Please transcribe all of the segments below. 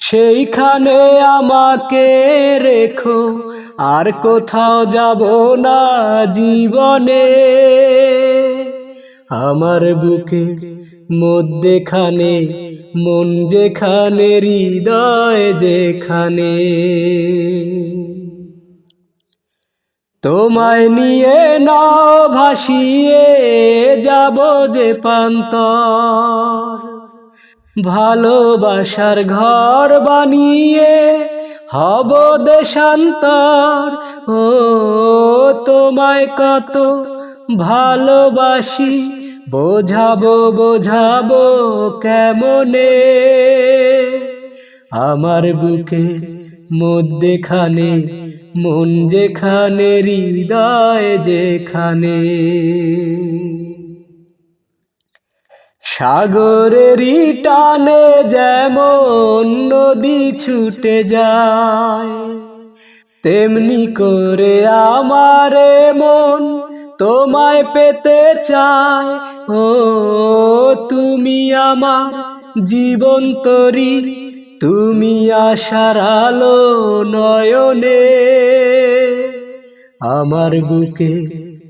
সেইখানে আমাকে রেখো, আর কোথাও যাব না জীবনে। আমার বুকে মধ্যেখানে, মন যেখানে, হৃদয় যেখানে। তোমায় নিয়ে নাও ভাসিয়ে যাব যে পান্তর ভালোবাসার ঘর বানিয়ে হব দেশান্তর। ও তোমায় কত ভালোবাসি, বোঝাবো বোঝাবো কেমনে? আমার বুকে মধ্যেখানে মন যেখানে, হৃদয় যেখানে। সাগরেরই টানে যেমন নদী ছুটে যায়, তেমনি করে আমারে মন তোমায় পেতে চায়। ও, তুমি আমার জীবন তরি, তুমি আশার আলো নয়নে, আমার বুকে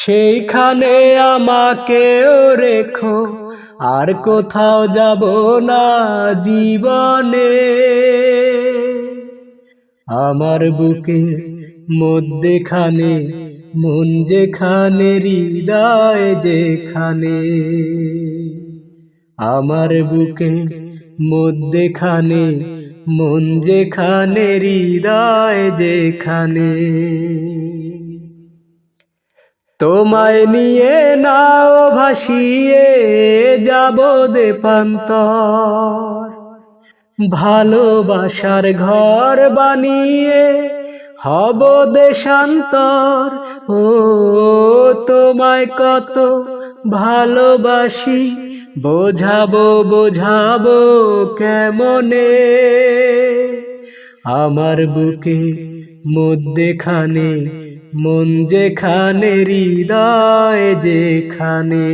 সেইখানে আমাকেও রেখো, আর কোথাও যাব না জীবনে। আমার বুকে মধ্যেখানে, মন যেখানে, হৃদয় যেখানে। আমার বুকে মধ্যেখানে, মন যেখানে, হৃদয় যেখানে। তোমায় নিয়ে নাও ভাসিয়ে যাব দেপান্তর ভালোবাসার ঘর বানিয়ে হব দেশান্তর ও তোমায় কত ভালোবাসি, বোঝাবো বোঝাবো কেমনে? আমার বুকে মধ্যেখানে মন যেখানে হৃদয় যেখানে।